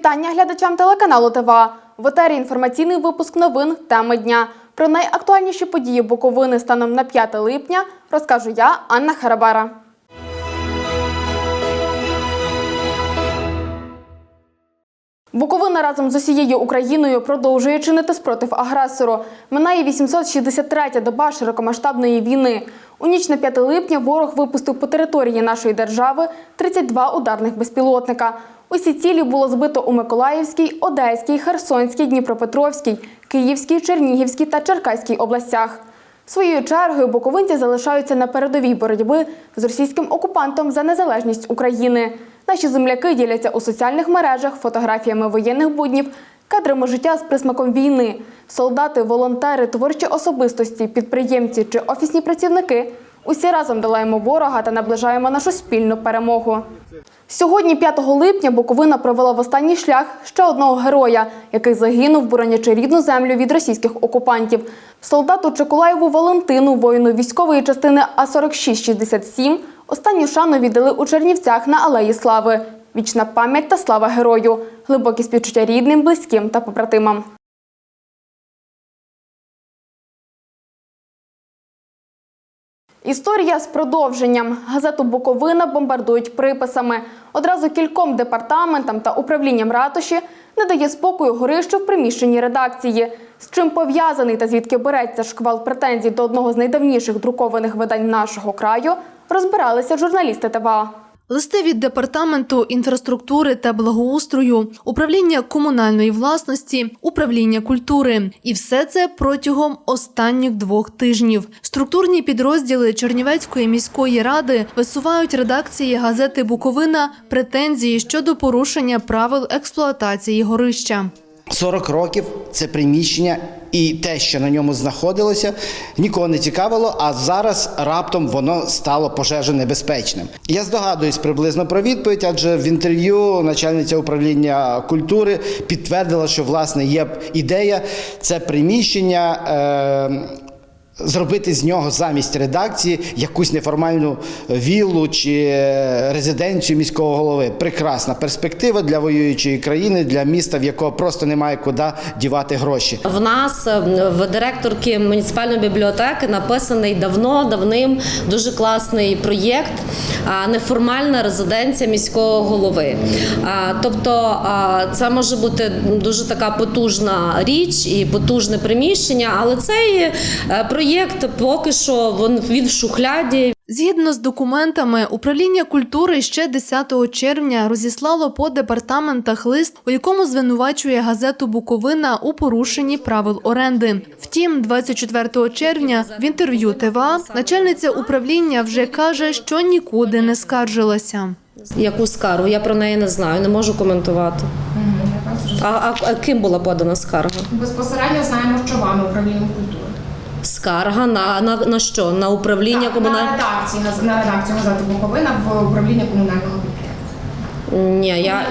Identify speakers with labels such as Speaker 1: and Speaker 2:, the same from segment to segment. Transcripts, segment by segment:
Speaker 1: Вітання глядачам телеканалу ТВА. В етері інформаційний випуск новин теми дня. Про найактуальніші події Буковини станом на 5 липня розкажу я, Анна Харабара. Буковина разом з усією Україною продовжує чинити спротив агресору. Минає 863-я доба широкомасштабної війни. У ніч на 5 липня ворог випустив по території нашої держави 32 ударних безпілотника. Усі цілі було збито у Миколаївській, Одеській, Херсонській, Дніпропетровській, Київській, Чернігівській та Черкаській областях. Своєю чергою буковинці залишаються на передовій боротьби з російським окупантом за незалежність України. Наші земляки діляться у соціальних мережах фотографіями воєнних буднів, кадрами життя з присмаком війни. Солдати, волонтери, творчі особистості, підприємці чи офісні працівники усі разом долаємо ворога та наближаємо нашу спільну перемогу. Сьогодні, 5 липня, Буковина провела в останній шлях ще одного героя, який загинув, боронячи рідну землю від російських окупантів. Солдату Чекулаєву Валентину, воїну військової частини А4667, останню шану віддали у Чернівцях на Алеї Слави. Вічна пам'ять та слава герою, глибокі співчуття рідним, близьким та побратимам. Історія з продовженням. Газету Буковина бомбардують приписами. Одразу кільком департаментам та управлінням ратуші не дає спокою горищу в приміщенні редакції. З чим пов'язаний та звідки береться шквал претензій до одного з найдавніших друкованих видань нашого краю, розбиралися журналісти ТВА.
Speaker 2: Листи від департаменту інфраструктури та благоустрою, управління комунальної власності, управління культури, і все це протягом останніх двох тижнів. Структурні підрозділи Чернівецької міської ради висувають редакції газети Буковина претензії щодо порушення правил експлуатації горища.
Speaker 3: 40 років це приміщення і те, що на ньому знаходилося, нікого не цікавило, а зараз раптом воно стало пожежонебезпечним. Я здогадуюсь приблизно про відповідь, адже в інтерв'ю начальниця управління культури підтвердила, що власне є ідея це приміщення. Е- Зробити з нього замість редакції якусь неформальну віллу чи е, резиденцію міського голови. Прекрасна перспектива для воюючої країни, для міста, в якого просто немає куди дівати гроші.
Speaker 4: В нас е, в директорки муніципальної бібліотеки написаний давно, давним дуже класний проєкт неформальна резиденція міського голови. Тобто це може бути дуже така потужна річ і потужне приміщення, але цей е, проєкт поки що він- він в шухляді.
Speaker 2: Згідно з документами, управління культури ще 10 червня розіслало по департаментах лист, у якому звинувачує газету Буковина у порушенні правил оренди. Втім, 24 червня в інтерв'ю ТВА начальниця управління вже каже, що нікуди не скаржилася.
Speaker 4: Яку скаргу? Я про неї не знаю, не можу коментувати. А, а, а ким була подана скарга?
Speaker 5: Безпосередньо знаємо, що вами управління культури.
Speaker 4: Скарга на, на, на що? На управління
Speaker 5: Так,
Speaker 4: комунального.
Speaker 5: на редакції на, на редакцію газети Буковина в управління комунального підприємства.
Speaker 4: Ні, я,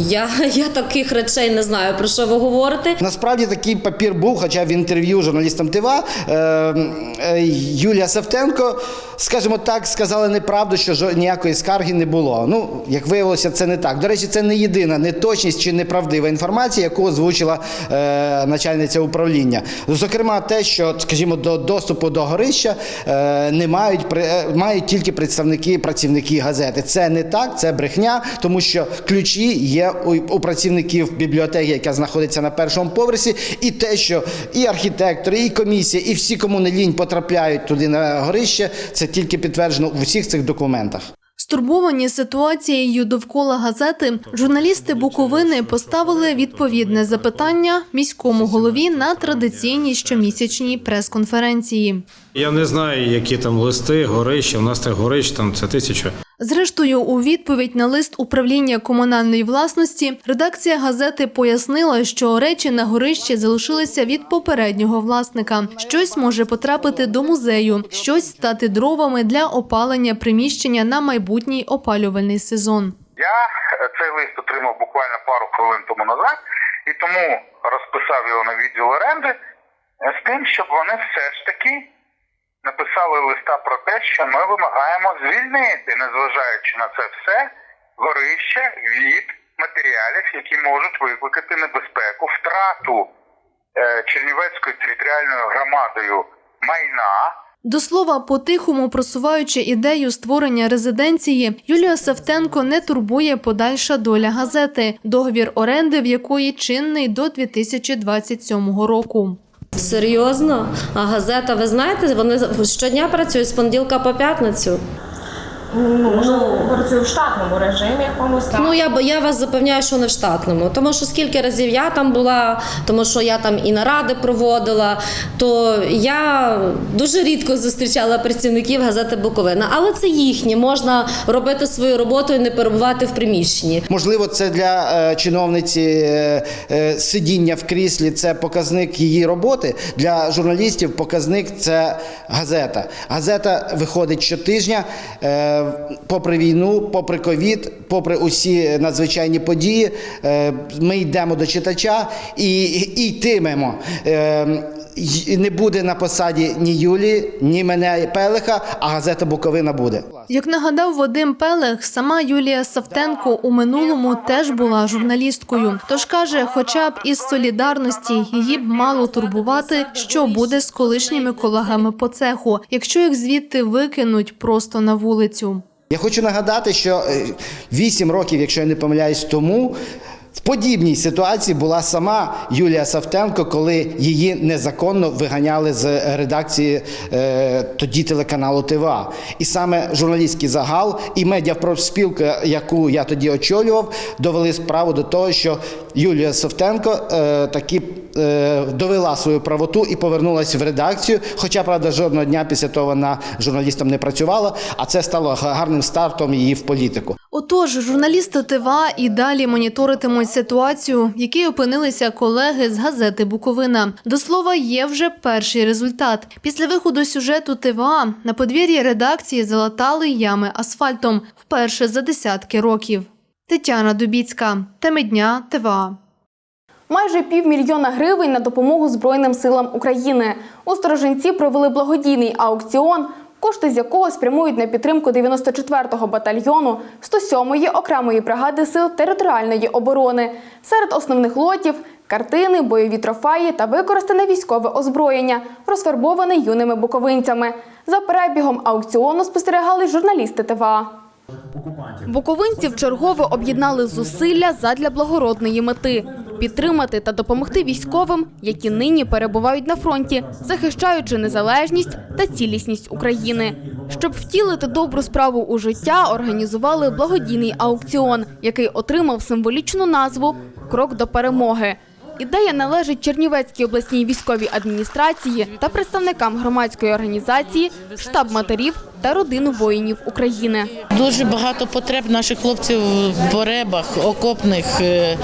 Speaker 4: я, я таких речей не знаю, про що ви говорите.
Speaker 3: Насправді такий папір був, хоча в інтерв'ю журналістам ТИВА е, е, Юлія Савтенко, скажімо так, сказала неправду, що ніякої скарги не було. Ну, як виявилося, це не так. До речі, це не єдина неточність чи неправдива інформація, яку озвучила е, начальниця управління. Зокрема, те, що, скажімо, до доступу до горища е, не мають при- е, мають тільки представники працівники газети. Це не так, це брехня, тому що ключі є у, у працівників бібліотеки, яка знаходиться на першому поверсі, і те, що і архітектори, і комісія, і всі, кому не лінь, потрапляють туди на горище, це тільки підтверджено в усіх цих документах.
Speaker 2: Стурбовані ситуацією довкола газети, журналісти Буковини поставили відповідне запитання міському голові на традиційній щомісячній прес-конференції.
Speaker 6: Я не знаю, які там листи, горища. У нас так горищ там це тисяча.
Speaker 2: Зрештою, у відповідь на лист управління комунальної власності редакція газети пояснила, що речі на горищі залишилися від попереднього власника. Щось може потрапити до музею, щось стати дровами для опалення приміщення на майбутній опалювальний сезон.
Speaker 7: Я е, цей лист отримав буквально пару хвилин тому назад, і тому розписав його на відділ оренди е, з тим, щоб вони все ж таки написали листа про те, що ми вимагаємо звільнити, незважаючи на це все, горище від матеріалів, які можуть викликати небезпеку, втрату е, Чернівецькою територіальною громадою майна.
Speaker 2: До слова, по-тихому просуваючи ідею створення резиденції, Юлія Савтенко не турбує подальша доля газети, договір оренди в якої чинний до 2027 року.
Speaker 4: Серйозно? А газета, ви знаєте, вони щодня працюють з понеділка по п'ятницю.
Speaker 5: Ну, працює в штатному режимі якомусь так.
Speaker 4: Ну я я вас запевняю, що не в штатному, тому що скільки разів я там була, тому що я там і наради проводила, то я дуже рідко зустрічала працівників газети Буковина. Але це їхні, можна робити свою роботу і не перебувати в приміщенні.
Speaker 3: Можливо, це для е, чиновниці е, е, сидіння в кріслі це показник її роботи. Для журналістів показник це газета. Газета виходить щотижня, е, попри війну, попри ковід, попри усі надзвичайні події. Е, ми йдемо до читача і, і йтимемо. Е, не буде на посаді ні Юлії, ні мене Пелиха, а газета Буковина буде.
Speaker 2: Як нагадав Вадим Пелех, сама Юлія Савтенко у минулому теж була журналісткою. Тож каже, хоча б із солідарності її б мало турбувати, що буде з колишніми колегами по цеху, якщо їх звідти викинуть просто на вулицю.
Speaker 3: Я хочу нагадати, що 8 років, якщо я не помиляюсь, тому в подібній ситуації була сама Юлія Савтенко, коли її незаконно виганяли з редакції е, тоді телеканалу ТВА. І саме журналістський загал і медіапрофспілка, яку я тоді очолював, довели справу до того, що Юлія Савтенко е, таки е, довела свою правоту і повернулася в редакцію. Хоча, правда, жодного дня після того вона журналістом не працювала, а це стало гарним стартом її в політику.
Speaker 2: Отож, журналісти ТВА і далі моніторитимуть ситуацію, в якій опинилися колеги з газети Буковина. До слова, є вже перший результат. Після виходу сюжету ТВА на подвір'ї редакції залатали ями асфальтом вперше за десятки років. Тетяна Дубіцька, теми дня ТВА.
Speaker 1: Майже півмільйона гривень на допомогу Збройним силам України. У Сторожинці провели благодійний аукціон, кошти з якого спрямують на підтримку 94-го батальйону 107-ї окремої бригади сил територіальної оборони. Серед основних лотів картини, бойові трофеї та використане військове озброєння, розфарбоване юними буковинцями. За перебігом аукціону спостерігали журналісти ТВА. Буковинці вчергове об'єднали зусилля задля благородної мети підтримати та допомогти військовим, які нині перебувають на фронті, захищаючи незалежність та цілісність України. Щоб втілити добру справу у життя, організували благодійний аукціон, який отримав символічну назву Крок до перемоги. Ідея належить Чернівецькій обласній військовій адміністрації та представникам громадської організації Штаб матерів та родин воїнів України.
Speaker 8: Дуже багато потреб наших хлопців в поребах, окопних, е,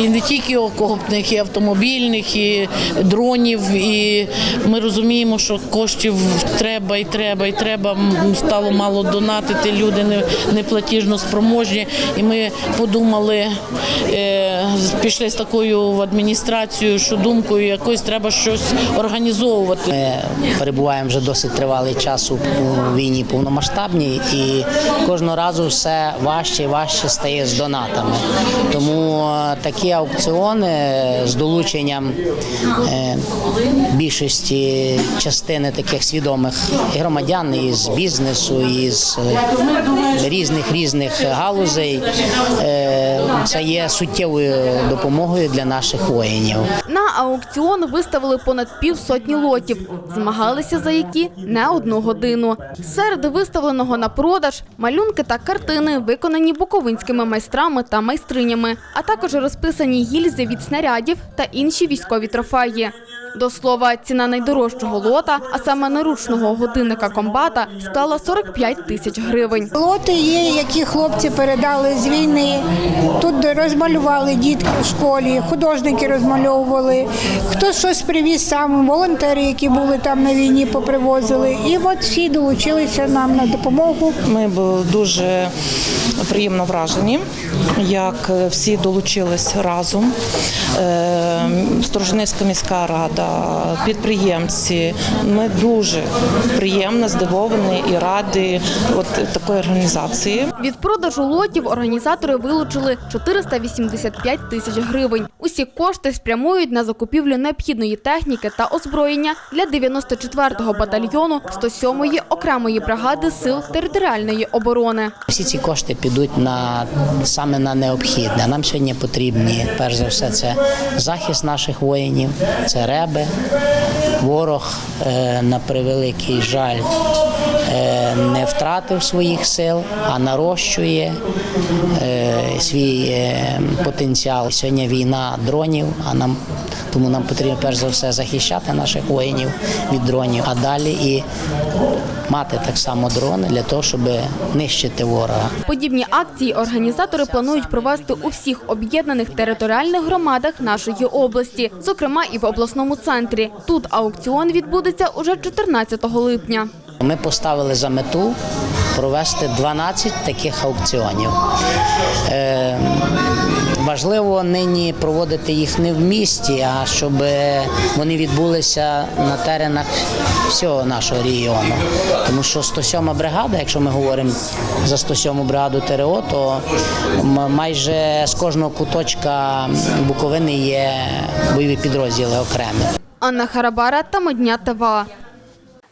Speaker 8: і не тільки окопних, і автомобільних, і дронів. І ми розуміємо, що коштів треба і треба, і треба. Стало мало донатити, люди не, не платіжно спроможні. І ми подумали, е, пішли з такою в адміністрацію, що думкою якось треба щось організовувати.
Speaker 9: Ми перебуваємо вже досить тривалий час у війні повномасштабній, і кожного разу все важче і важче стає з донатами. Тому е, такі аукціони з долученням е, більшості частини таких свідомих громадян із бізнесу, із е, різних різних галузей. Е, Це є суттєвою допомогою для наших воїнів.
Speaker 1: На аукціон виставили понад півсотні лотів, змагалися за які не одну годину. Серед виставленого на продаж малюнки та картини, виконані буковинськими майстрами та майстринями, а також розписані гільзи від снарядів та інші військові трофеї. До слова, ціна найдорожчого лота, а саме наручного годинника комбата, склала 45 тисяч гривень.
Speaker 10: Лоти є, які хлопці передали з війни. Тут розмалювали дітки в школі, художники розмальовували. Хтось щось привіз сам, волонтери, які були там на війні, попривозили. І от всі долучилися нам на допомогу.
Speaker 11: Ми були дуже приємно вражені, як всі долучились разом. Е, Сторожинецька міська рада підприємці. Ми дуже приємно здивовані і раді от такої організації.
Speaker 1: Від продажу лотів організатори вилучили 485 тисяч гривень. Усі кошти спрямують на закупівлю необхідної техніки та озброєння для 94-го батальйону 107-ї окремої бригади сил територіальної оборони.
Speaker 9: Всі ці кошти підуть на саме на необхідне. Нам сьогодні потрібні, перш за все, це захист наших воїнів, це реби. Ворог, е, на превеликий жаль, не втратив своїх сил, а нарощує е, свій е, потенціал. Сьогодні війна дронів, а нам тому нам потрібно перш за все захищати наших воїнів від дронів, а далі і мати так само дрони для того, щоб нищити ворога.
Speaker 1: Подібні акції організатори планують провести у всіх об'єднаних територіальних громадах нашої області, зокрема і в обласному центрі. Тут аукціон відбудеться уже 14 липня.
Speaker 9: Ми поставили за мету провести 12 таких аукціонів. Е, важливо нині проводити їх не в місті, а щоб вони відбулися на теренах всього нашого регіону. Тому що 107 бригада, якщо ми говоримо за 107 бригаду ТРО, то майже з кожного куточка Буковини є бойові підрозділи окремі.
Speaker 1: Анна Харабара та Модня ТВА.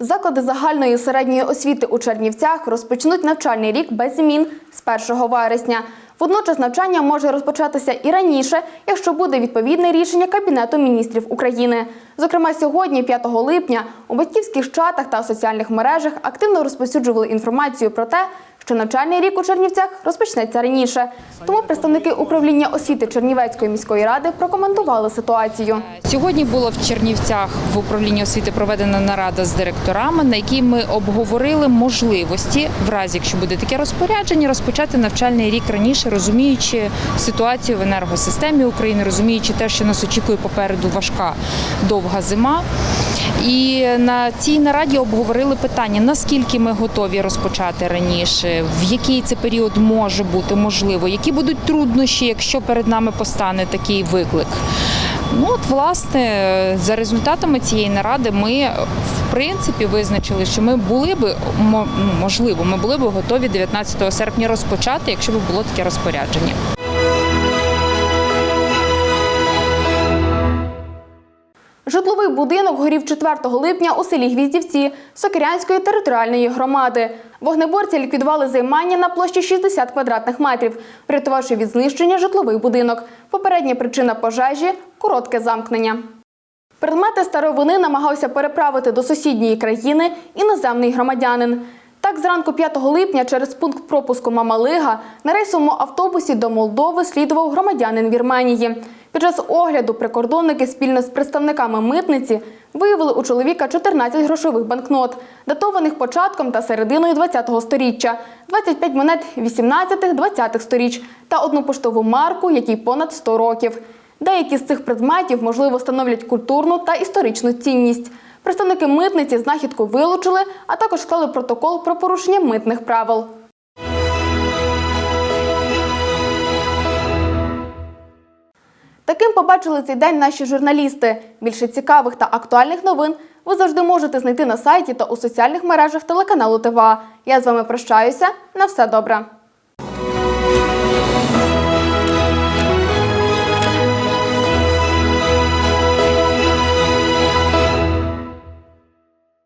Speaker 1: Заклади загальної середньої освіти у Чернівцях розпочнуть навчальний рік без змін з 1 вересня. Водночас навчання може розпочатися і раніше, якщо буде відповідне рішення Кабінету міністрів України. Зокрема, сьогодні, 5 липня, у батьківських чатах та соціальних мережах активно розповсюджували інформацію про те, що навчальний рік у Чернівцях розпочнеться раніше. Тому представники управління освіти Чернівецької міської ради прокоментували ситуацію.
Speaker 12: Сьогодні була в Чернівцях в управлінні освіти проведена нарада з директорами, на якій ми обговорили можливості, в разі якщо буде таке розпорядження, розпочати навчальний рік раніше, розуміючи ситуацію в енергосистемі України, розуміючи те, що нас очікує попереду важка довга зима. І на цій нараді обговорили питання, наскільки ми готові розпочати раніше, в який це період може бути можливо, які будуть труднощі, якщо перед нами постане такий виклик. Ну от власне за результатами цієї наради ми в принципі визначили, що ми були би ну, можливо, ми були б готові 19 серпня розпочати, якщо б було таке розпорядження.
Speaker 1: Житловий будинок горів 4 липня у селі Гвіздівці Сокирянської територіальної громади. Вогнеборці ліквідували займання на площі 60 квадратних метрів, врятувавши від знищення житловий будинок. Попередня причина пожежі коротке замкнення. Предмети старовини намагався переправити до сусідньої країни іноземний громадянин. Так, зранку 5 липня через пункт пропуску Мамалига на рейсовому автобусі до Молдови слідував громадянин Вірменії. Під час огляду прикордонники спільно з представниками митниці виявили у чоловіка 14 грошових банкнот, датованих початком та серединою 20-го сторіччя, 25 монет 18-20-х сторіч та одну поштову марку, якій понад 100 років. Деякі з цих предметів, можливо, становлять культурну та історичну цінність. Представники митниці знахідку вилучили, а також склали протокол про порушення митних правил. Таким побачили цей день наші журналісти. Більше цікавих та актуальних новин ви завжди можете знайти на сайті та у соціальних мережах телеканалу ТВА. Я з вами прощаюся. На все добре.